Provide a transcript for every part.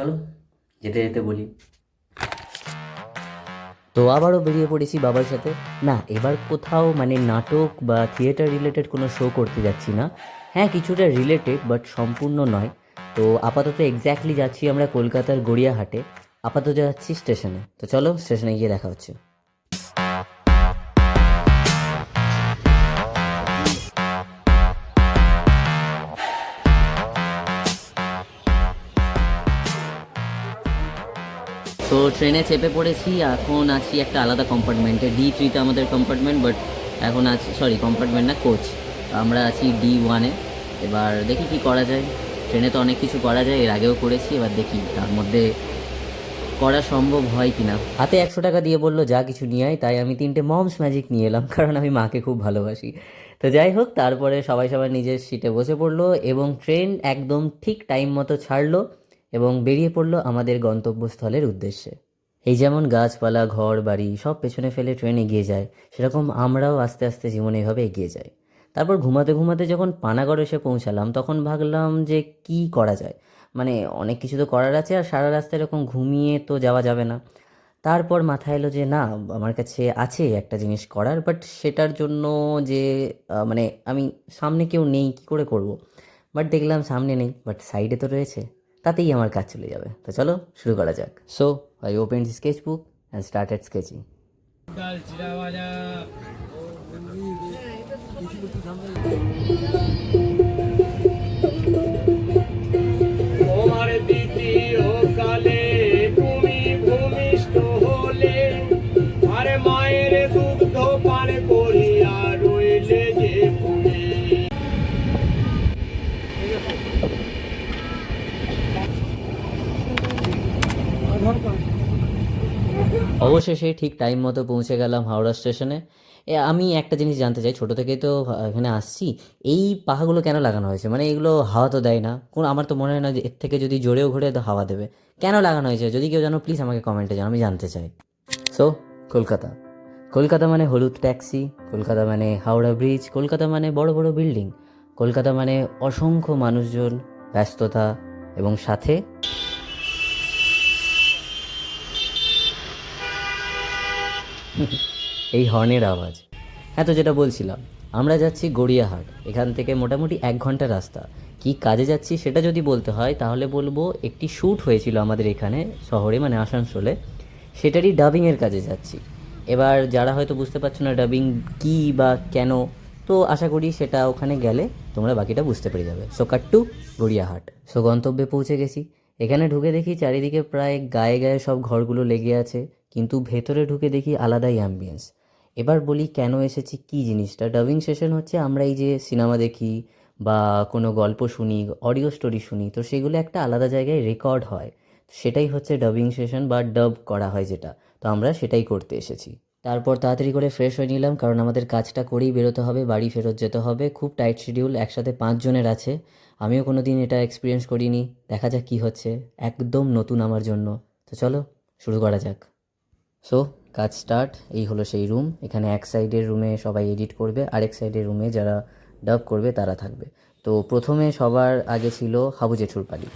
চলো, যেতে যেতে বলি। তো আবারও বেরিয়ে পড়েছি বাবার সাথে। না, এবার কোথাও মানে নাটক বা থিয়েটার রিলেটেড কোনো শো করতে যাচ্ছি না। হ্যাঁ কিছুটা রিলেটেড বাট সম্পূর্ণ নয়। তো আপাতত এক্স্যাক্টলি যাচ্ছি আমরা কলকাতার গড়িয়াহাটে। আপাতত যাচ্ছি স্টেশনে তো চলো স্টেশনে গিয়ে দেখা হচ্ছে। তো ট্রেনে চেপে পড়েছি। এখন আছি একটা আলাদা কম্পার্টমেন্টে ডি থ্রিতে আমাদের কম্পার্টমেন্ট বাট এখন আছি সরি কম্পার্টমেন্ট না কোচ আমরা আছি ডি ওয়ানে এবার দেখি কি করা যায়। ট্রেনে তো অনেক কিছু করা যায়, এর আগেও করেছি, এবার দেখি তার মধ্যে করা সম্ভব হয় কি না হাতে একশো টাকা দিয়ে বলল, যা কিছু নিয়ে আয়। তাই আমি তিনটে মমস ম্যাজিক নিয়ে এলাম, কারণ আমি মাকে খুব ভালোবাসি। তো যাই হোক, তারপরে সবাই সবার নিজের সিটে বসে পড়ল এবং ট্রেন একদম ঠিক টাইম মতো ছাড়লো। এবং বেরিয়ে পড়ল আমাদের গন্তব্যস্থলের উদ্দেশ্যে। এই যেমন গাছপালা, ঘর, বাড়ি সব পেছনে ফেলে ট্রেন এগিয়ে যায়, সেরকম আমরাও আস্তে আস্তে জীবনে এভাবে এগিয়ে যাই। তারপর ঘুমাতে ঘুমাতে যখন পানাগড় এসে পৌঁছালাম, তখন ভাবলাম যে কি করা যায়? মানে অনেক কিছু তো করার আছে আর সারা রাস্তা এরকম ঘুমিয়ে তো যাওয়া যাবে না। তারপর মাথায় এলো যে না, আমার কাছে আছে একটা জিনিস করার বাট সেটার জন্য যে মানে আমি সামনে কেউ নেই, কি করে করব? বাট দেখলাম সামনে নেই বাট সাইডে তো রয়েছে। তাতেই আমার কাজ চলে যাবে। তো চলো শুরু করা যাক। So I open sketch book and started sketching কাল অবশেষে ঠিক টাইম মতো পৌঁছে গেলাম হাওড়া স্টেশনে আমি একটা জিনিস জানতে চাই, ছোটো থেকেই তো এখানে আসছি। এই পাহাগুলো কেন লাগানো হয়েছে? মানে এগুলো হাওয়া তো দেয় না। কোন, আমার তো মনে হয় না যে এর থেকে যদি জোরেও ঘুরে তো হাওয়া দেবে। কেন লাগানো হয়েছে? যদি কেউ জানো প্লিজ আমাকে কমেন্টে জানো আমি জানতে চাই। সো কলকাতা। কলকাতা মানে হলুদ ট্যাক্সি, কলকাতা মানে হাওড়া ব্রিজ কলকাতা মানে বড় বড় বিল্ডিং কলকাতা মানে অসংখ্য মানুষজন, ব্যস্ততা এবং সাথে এই হর্নের আওয়াজ। হ্যাঁ তো যেটা বলছিলাম, আমরা যাচ্ছি গড়িয়াহাট। এখান থেকে মোটামুটি এক ঘণ্টা রাস্তা। কি কাজে যাচ্ছি সেটা যদি বলতে হয়, তাহলে বলব একটি শ্যুট হয়েছিল আমাদের এখানে শহরে মানে আসানসোলে। সেটারই ডাবিংয়ের কাজে যাচ্ছি। এবার যারা হয়তো বুঝতে পারছ না ডাবিং কী বা কেন, তো আশা করি সেটা ওখানে গেলে তোমরা বাকিটা বুঝতে পেরে যাবে। সো কাট্টু, গড়িয়াহাট। সো গন্তব্যে পৌঁছে গেছি। এখানে ঢুকে দেখি চারিদিকে প্রায় গায়ে গায়ে সব ঘরগুলো লেগে আছে। কিন্তু ভেতরে ঢুকে দেখি আলাদাই অ্যাম্বিয়েন্স এবার বলি কেন এসেছি, কি জিনিসটা? ডাবিং সেশন হচ্ছে আমরা এই যে সিনেমা দেখি বা কোনো গল্প শুনি অডিও স্টোরি শুনি, তো সেগুলো একটা আলাদা জায়গায় রেকর্ড হয়। সেটাই হচ্ছে ডাবিং সেশন বা ডাব করা হয় যেটা। তো আমরা সেটাই করতে এসেছি। তারপর তাড়াতাড়ি করে ফ্রেশ হয়ে নিলাম, কারণ আমাদের কাজটা করেই বেরোতে হবে, বাড়ি ফেরত যেতে হবে। খুব টাইট শিডিউল একসাথে পাঁচজনের আছে। আমিও কোনো দিন এটা এক্সপিরিয়েন্স করিনি। দেখা যাক কী হচ্ছে। একদম নতুন আমার জন্য। তো চলো, শুরু করা যাক। সো কাজ স্টার্ট এই হলো সেই রুম এখানে এক সাইডের রুমে সবাই এডিট করবে আরেক সাইডের রুমে যারা ডাব করবে তারা থাকবে। তো প্রথমে সবার আগে ছিল হাবু জেঠুর পালি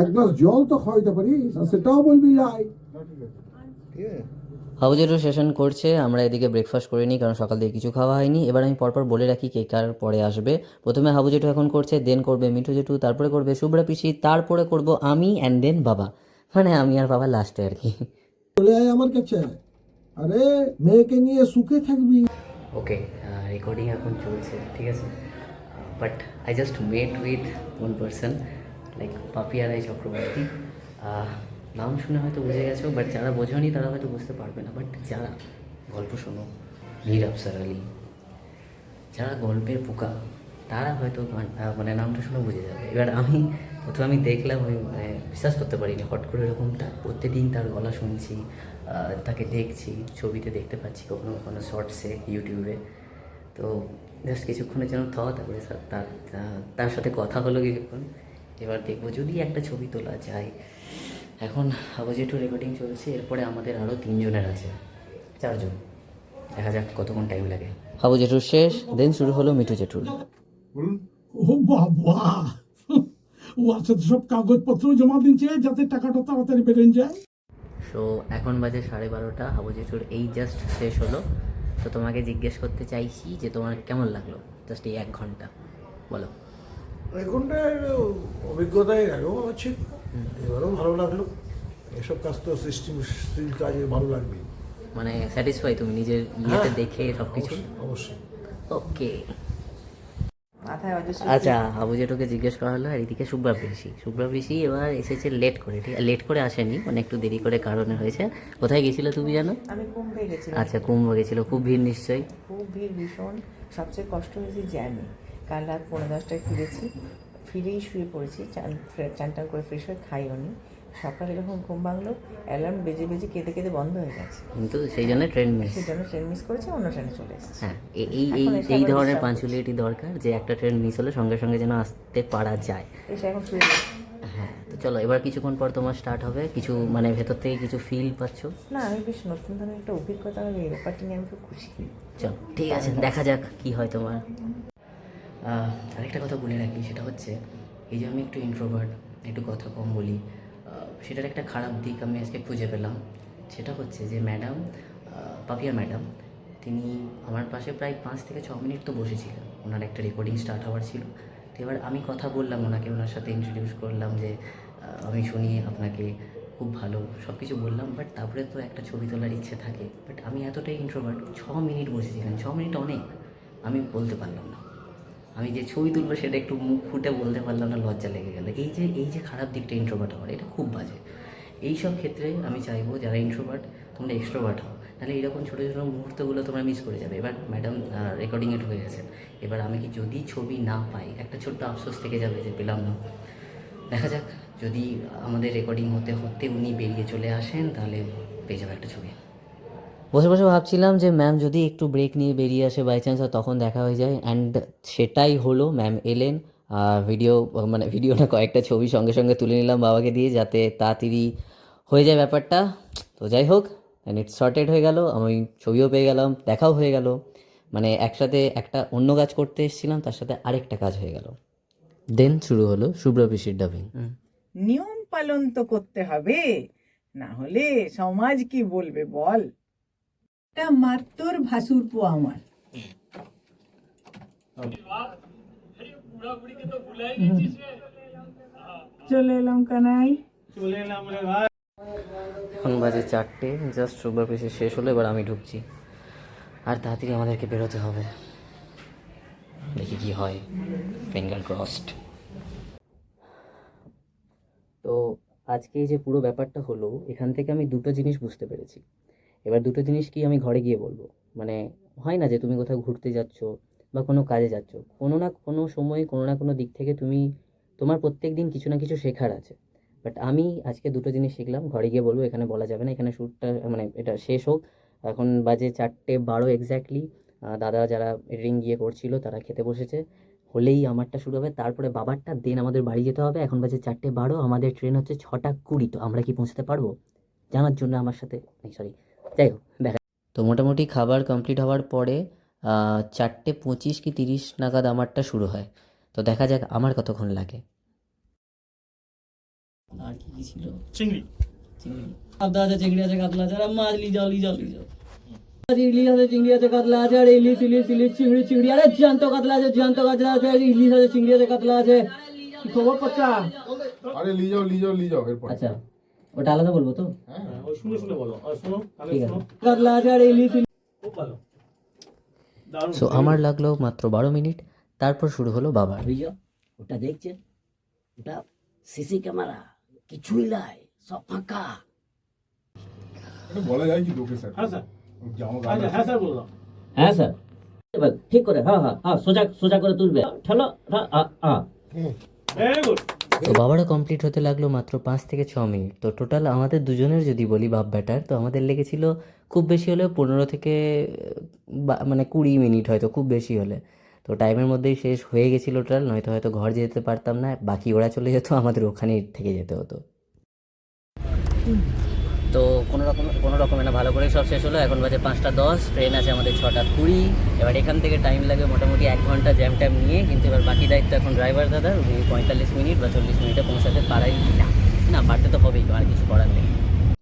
এক গ্লাস জল তো খাওয়াইতে পারিস আর সেটাও বলবি লাই। হাবু জেঠু সেশন করছে আমরা এদিকে ব্রেকফাস্ট করে নিই কারণ সকাল থেকে কিছু খাওয়া হয়নি। এবার আমি পরপর বলে রাখি কে কার পরে আসবে। প্রথমে হাবু জেঠু এখন করছে দেন করবে মিঠু জেঠু তারপরে করবে শুভ্রা পিসি তারপরে করব আমি অ্যান্ড দেন বাবা। মানে আমি আর বাবা লাস্টে আর কি। চলে আয় আমার কাছে। আরে মেয়েকে নিয়ে সুখে থাকবি। ওকে রেকর্ডিং এখন চলছে ঠিক আছে? But I just met with one person like Papiya Roy Chakraborty. নাম শুনে হয়তো বুঝে গেছো বাট যারা বোঝোনি তারা হয়তো বুঝতে পারবে না। বাট যারা, গল্প শোনো মীর আফসার আলী, যারা গল্পের পোকা, তারা হয়তো মানে নামটা শুনে বুঝে যাবে। এবার আমি প্রথমে আমি দেখলাম, আমি মানে বিশ্বাস করতে পারিনি, হট করে এরকম তার প্রত্যেকদিন তার গলা শুনছি তাকে দেখছি, ছবিতে দেখতে পাচ্ছি কখনো কখনো শর্টসে, ইউটিউবে। তো জাস্ট কিছুক্ষণের জন্য থ, তারপরে সা- তার তার সাথে কথা হলো কিছুক্ষণ। এবার দেখব যদি একটা ছবি তোলা যায় এখন হাবু জেঠু রেকর্ডিং চলছে এরপরে আমাদের আরও তিনজনের আছে চারজন। দেখা যাক কতক্ষণ টাইম লাগে। হাবু জেঠুর শেষ দেন শুরু হলো মিঠু জেঠুর। ও বাবা! ও আচ্ছা সব কাগজপত্র জমা দিচ্ছে যাতে টাকাটা তাড়াতাড়ি বেরোয় যায়। সো এখন বাজে সাড়ে বারোটা হাবু জেঠুর এই জাস্ট শেষ হলো। তো তোমাকে জিজ্ঞেস করতে চাইছি যে তোমার কেমন লাগল? জাস্ট এই এক ঘণ্টা বলো। এখনটার অভিজ্ঞতাই আগেও আছে এবারেও ভালো লাগল। এসব কাজ তো কাজে ভালো লাগবে মানে স্যাটিসফাই তুমি নিজের ইয়েতে দেখে সব কিছু অবশ্যই। ওকে। আচ্ছা হাবু জেঠুকে জিজ্ঞেস করা হলো আর এদিকে শুভ্রা পিসি শুভ্রা পিসি এবার এসেছে লেট করে ঠিক লেট করে আসেনি মানে একটু দেরি করে কারণে হয়েছে। কোথায় গেছিলে তুমি জানো? আমি কুম্ভে গেছিলাম। আচ্ছা কুম্ভ গেছিল খুব ভিড় নিশ্চয়ই। খুব ভিড় ভীষণ। সবচেয়ে কষ্ট হয়েছে জ্যামে। কাল রাত পৌনে দশটায় ফিরেছি। ফিরেই শুয়ে পড়েছি চান চান টান করে ফ্রেশ হয়ে খাইও নি। সকালে যখন ঘুম ভাঙলো অ্যালার্ম বেজে বেজে কেঁদে কেঁদে বন্ধ হয়ে গেছে। কিন্তু সেই জন্য ট্রেন মিস সেই জন্য ট্রেন মিস করেছে অন্য ট্রেনে চলে এসেছি। হ্যাঁ এই এই এই ধরনের পাঞ্চুয়ালিটি দরকার যে একটা ট্রেন মিস হলে সঙ্গে সঙ্গে যেন আসতে পারা যায়। এসে এখন শুয়ে। হ্যাঁ তো চলো এবার কিছুক্ষণ পর তোমার স্টার্ট হবে। কিছু মানে ভেতর থেকে কিছু ফিল পাচ্ছ? না আমি বেশ নতুন ধরনের একটা অভিজ্ঞতা হবে এই ব্যাপারটা নিয়ে আমি খুব খুশি। চলো ঠিক আছে দেখা যাক কি হয় তোমার। আরেকটা কথা বলে রাখি, সেটা হচ্ছে এই যে আমি একটু ইন্ট্রোভার্ট একটু কথা কম বলি সেটার একটা খারাপ দিক আমি আজকে খুঁজে পেলাম। সেটা হচ্ছে যে ম্যাডাম পাপিয়া ম্যাডাম তিনি আমার পাশে প্রায় পাঁচ থেকে ছ মিনিট তো বসেছিলেন। ওনার একটা রেকর্ডিং স্টার্ট হওয়ার ছিল। তো এবার আমি কথা বললাম ওনাকে, ওনার সাথে ইন্ট্রোডিউস করলাম যে আমি শুনি আপনাকে খুব ভালো সব কিছু বললাম বাট তারপরে তো একটা ছবি তোলার ইচ্ছে থাকে। বাট আমি এতটাই ইন্ট্রোভার্ট ছ মিনিট বসেছিলাম ছ মিনিট অনেক, আমি বলতে পারলাম না। আমি যে ছবি তুলবো সেটা একটু মুখ ফুটে বলতে পারলাম না লজ্জা লেগে গেল। এই যে এই যে খারাপ দিকটা ইন্ট্রোভার্ট হওয়ার, এটা খুব বাজে। এই সব ক্ষেত্রে আমি চাইব যারা ইন্ট্রোভার্ট তোমরা এক্সট্রোভার্ট হও। তাহলে এরকম ছোটো ছোটো মুহূর্তগুলো তোমরা মিস করে যাবে। এবার ম্যাডাম রেকর্ডিংয়ে ঢুকে গেছে এবার আমি কি যদি ছবি না পাই, একটা ছোট্ট আফসোস থেকে যাবে যে পেলাম না। দেখা যাক, যদি আমাদের রেকর্ডিং হতে হতে উনি বেরিয়ে চলে আসেন, তাহলে পেয়ে যাবে একটা ছবি। বসে বসে ভাবছিলাম যে ম্যাম যদি একটু ব্রেক নিয়ে বেরিয়ে আসে বাই চান্স তখন দেখা হয়ে যায়। অ্যান্ড সেটাই হলো ম্যাম এলেন ভিডিও মানে ভিডিও না কয়েকটা ছবি সঙ্গে সঙ্গে তুলে নিলাম বাবাকে দিয়ে, যাতে তাড়াতাড়ি হয়ে যায় ব্যাপারটা। তো যাই হোক অ্যান্ড ইটস শর্টেড হয়ে গেল, আমি ছবিও পেয়ে গেলাম, দেখাও হয়ে গেল। মানে একসাথে একটা অন্য কাজ করতে এসেছিলাম, তার সাথে আরেকটা কাজ হয়ে গেল। দেন শুরু হলো শুভ্র পিসির ডাবিং নিয়ম পালন তো করতে হবে, না হলে সমাজ কি বলবে বল? এটা ভাসুর পো আমার। চলে এলাম কানাই। এখন বাজে চারটে জাস্ট সুপার পিসে শেষ হলো, এবার আমি ঢুকছি। আর তাড়াতাড়ি আমাদেরকে বেরোতে হবে। দেখি কি হয়। ফিঙ্গার ক্রসড তো আজকে যে পুরো ব্যাপারটা হলো, এখান থেকে আমি দুটো জিনিস বুঝতে পেরেছি। এবার দুটো জিনিস কি আমি ঘরে গিয়ে বলব? মানে হয় না যে তুমি কোথাও ঘুরতে যাচ্ছ বা কোনো কাজে যাচ্ছ, কোনো না কোনো সময় কোনো না কোনো দিক থেকে তুমি, তোমার প্রত্যেক দিন কিছু না কিছু শেখার আছে। বাট আমি আজকে দুটো জিনিস শিখলাম, ঘরে গিয়ে বলব, এখানে বলা যাবে না, এখানে শ্যুটটা মানে এটা শেষ হোক। এখন বাজে চারটে বারো এক্স্যাক্টলি দাদা যারা রিং গিয়ে করছিল, তারা খেতে বসেছে। হলেই আমারটা শুরু হবে, তারপরে বাবারটা দেন আমাদের বাড়ি যেতে হবে। এখন বাজে চারটে বারো, আমাদের ট্রেন হচ্ছে ছটা কুড়ি, তো আমরা কি পৌঁছতে পারব? জানার জন্য আমার সাথে সরি যাই হোক দেখা তো মোটামুটি খাবার কমপ্লিট হওয়ার পরে চারটে পঁচিশ কি তিরিশ নাগাদ আমারটা শুরু হয়। তো দেখা যাক আমার কতক্ষণ লাগে। আর কি কি ছিল? চিংড়ি। চিংড়ি। আদা আছে চিংড়ি আছে কাতলা আছে আর মাছ লি যাও লি যাও লি যাও। ইলিশ আছে চিংড়ি আছে কাতলা আছে আর ইলিশ ইলিশ ইলিশ চিংড়ি চিংড়ি আরে জ্যান্ত কাতলা আছে জ্যান্ত কাতলা আছে আর ইলিশ আছে চিংড়ি আছে কাতলা আছে। কি খবর পচা? আরে লি যাও লি যাও লি যাও এরপর। আচ্ছা। ওটা আলাদা বলব তো? শুনে শুনে বলো। আর শোনো তাহলে শোনো। কাতলা আছে আর ইলিশ খুব ভালো। সো আমার লাগল মাত্র বারো মিনিট তারপর শুরু হলো বাবার। ওটা দেখছেন? ওটা সিসি ক্যামেরা কিছুই নাই সব ফাঁকা। বলা যায় কি লোকেশন হ্যাঁ স্যার। আচ্ছা হ্যাঁ স্যার বললাম হ্যাঁ স্যার। ঠিক করে হ্যাঁ হ্যাঁ হ্যাঁ সোজা সোজা করে তুলবে। ঠেলো হ্যাঁ হ্যাঁ ভেরি গুড তো বাবারা কমপ্লিট হতে লাগল মাত্র পাঁচ থেকে ছ মিনিট। তো টোটাল আমাদের দুজনের যদি বলি বাপ ব্যাটার, তো আমাদের লেগেছিল খুব বেশি হলে পনেরো থেকে মানে কুড়ি মিনিট হয়তো, খুব বেশি হলে। তো টাইমের মধ্যেই শেষ হয়ে গেছিল টোটাল নয়তো হয়তো ঘর যেতে পারতাম না, বাকি ওরা চলে যেত, আমাদের ওখানেই থেকে যেতে হতো। তো কোনো রকম, কোনো রকমে না, ভালো করেই সব শেষ হলো। এখন বাজে পাঁচটা দশ ট্রেন আছে আমাদের ছটা কুড়ি। এবার এখান থেকে টাইম লাগে মোটামুটি এক ঘণ্টা জ্যাম ট্যাম নিয়ে, কিন্তু এবার বাকি দায়িত্ব এখন ড্রাইভার দাদা উনি পঁয়তাল্লিশ মিনিট বা চল্লিশ মিনিটে পৌঁছাতে পারাই না না, পারতে তো হবেই, আর কিছু করার নেই।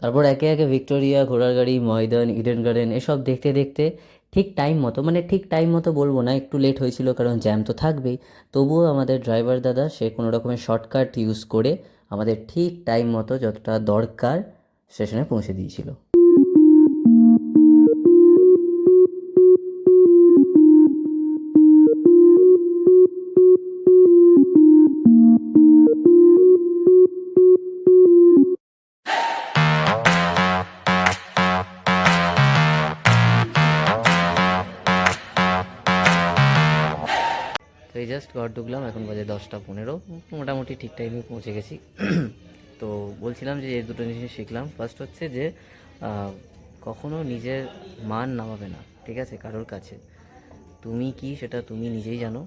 তারপর একে একে ভিক্টোরিয়া ঘোড়ার গাড়ি ময়দান ইডেন গার্ডেন এসব দেখতে দেখতে ঠিক টাইম মতো মানে ঠিক টাইম মতো বলব না, একটু লেট হয়েছিল কারণ জ্যাম তো থাকবেই। তবুও আমাদের ড্রাইভার দাদা, সে কোনো রকমের শর্টকাট ইউজ করে আমাদের ঠিক টাইম মতো যতটা দরকার স্টেশনে পৌঁছে দিয়েছিল। জাস্ট ঘর ঢুকলাম, এখন বাজে দশটা পনেরো। মোটামুটি ঠিক টাইমে পৌঁছে গেছি। তো বলছিলাম যে এই দুটো জিনিস শিখলাম। ফার্স্ট হচ্ছে যে কখনো নিজের মান নামাবে না, ঠিক আছে, কারোর কাছে। তুমি কি সেটা তুমি নিজেই জানো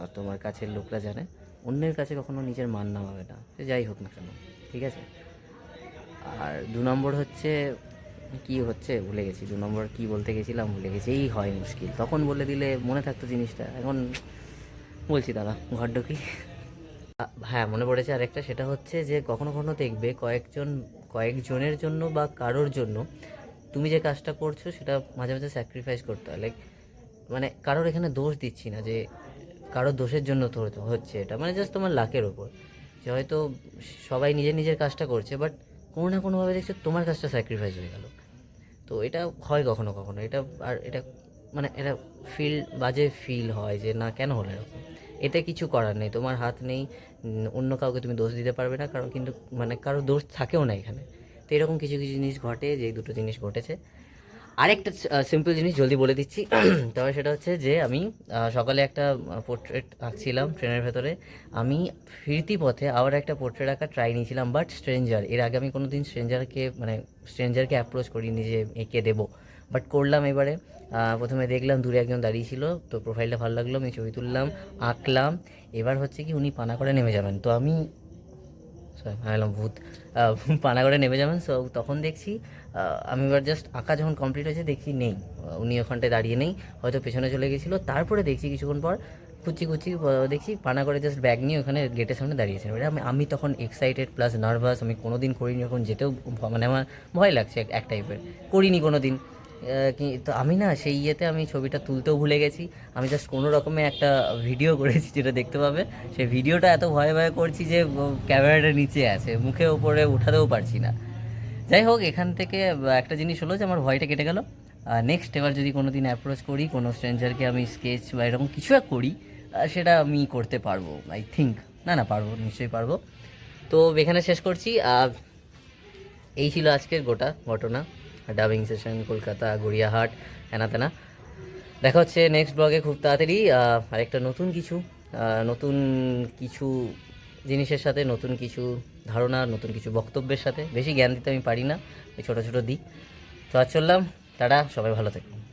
আর তোমার কাছের লোকরা জানে। অন্যের কাছে কখনো নিজের মান নামাবে না, সে যাই হোক না কেন, ঠিক আছে? আর দু নম্বর হচ্ছে, কি হচ্ছে, ভুলে গেছি। দু নম্বর কি বলতে গেছিলাম, ভুলে গেছি। এই হয় মুশকিল। তখন বলে দিলে মনে থাকতো জিনিসটা। এখন বলছি দাদা, ঘর ঢুকি। হ্যাঁ মনে পড়েছে আরেকটা। সেটা হচ্ছে যে কখনো কখনো দেখবে কয়েকজন, কয়েকজনের জন্য বা কারোর জন্য তুমি যে কাজটা করছ সেটা মাঝে মাঝে স্যাক্রিফাইস করতে হয়। লাইক মানে কারোর এখানে দোষ দিচ্ছি না যে কারোর দোষের জন্য হচ্ছে এটা। মানে জাস্ট তোমার লাকের ওপর যে হয়তো সবাই নিজের নিজের কাজটা করছে বাট কোনো না কোনোভাবে দেখছ তোমার কাজটা স্যাক্রিফাইস হয়ে গেল। তো এটা হয় কখনো কখনো। এটা আর এটা মানে এটা ফিল বাজে ফিল হয় যে না, কেন হলো এরকম? এতে কিছু করার নেই। তোমার হাত নেই অন্য কাউকে তুমি দোষ দিতে পারবে না, কারণ কিন্তু মানে কারও দোষ থাকেও না এখানে। তো এরকম কিছু কিছু জিনিস ঘটে যে দুটো জিনিস ঘটেছে। আরেকটা সিম্পল জিনিস জলদি বলে দিচ্ছি। তবে সেটা হচ্ছে যে আমি সকালে একটা পোর্ট্রেট আঁকছিলাম ট্রেনের ভেতরে। আমি ফিরতি পথে আবার একটা পোর্ট্রেট আঁকা ট্রাই নিয়েছিলাম বাট স্ট্রেঞ্জার এর আগে আমি কোনো দিন স্ট্রেঞ্জারকে মানে স্ট্রেঞ্জারকে অ্যাপ্রোচ করিনি যে এঁকে দেবো। বাট করলাম এবারে। প্রথমে দেখলাম দূরে একজন দাঁড়িয়ে ছিল, তো প্রোফাইলটা ভালো লাগল, আমি ছবি তুললাম, আঁকলাম। এবার হচ্ছে কি উনি পানা করে নেমে যাবেন। তো আমি ভাবলাম ভূত। আহ, পানা করে নেমে যাবেন সো তখন দেখছি আমি এবার জাস্ট আঁকা যখন কমপ্লিট হয়েছে দেখছি নেই। উনি ওখানটায় দাঁড়িয়ে নেই হয়তো পেছনে চলে গেছিল। তারপরে দেখছি কিছুক্ষণ পর কুচি কুচি দেখছি পানা করে জাস্ট ব্যাগ নিয়ে ওখানে গেটের সামনে দাঁড়িয়েছেন এবার আমি আমি তখন এক্সাইটেড প্লাস নার্ভাস আমি কোনো দিন করিনি যখন যেতেও মানে আমার ভয় লাগছে এক- টাইপের করিনি কোনো দিন তো আমি না সেই ইয়েতে আমি ছবিটা তুলতেও ভুলে গেছি। আমি জাস্ট কোনো রকমে একটা ভিডিও করেছি যেটা দেখতে পাবে। সেই ভিডিওটা এত ভয়ে ভয়ে করছি যে ক্যামেরাটা নিচে আছে, মুখে ওপরে উঠাতেও পারছি না। যাই হোক, এখান থেকে একটা জিনিস হলো যে আমার ভয়টা কেটে গেল। নেক্সট এবার যদি কোনো দিন অ্যাপ্রোচ করি, কোনো স্ট্রেঞ্জারকে আমি স্কেচ বা এরকম কিছু এক করি সেটা আমি করতে পারব আই থিঙ্ক না না, পারব, নিশ্চয়ই পারব। তো এখানে শেষ করছি। এই ছিল আজকের গোটা ঘটনা। ডাবিং সেশন কলকাতা গড়িয়াহাট হ্যানা তেনা দেখা হচ্ছে নেক্সট ব্লগে খুব তাড়াতাড়ি। আর আরেকটা নতুন কিছু। নতুন কিছু জিনিসের সাথে, নতুন কিছু ধারণা, নতুন কিছু বক্তব্যের সাথে। বেশি জ্ঞান দিতে আমি পারি না, ওই ছোটো ছোটো দিই তো আজ চললাম। তারা সবাই ভালো থেকো।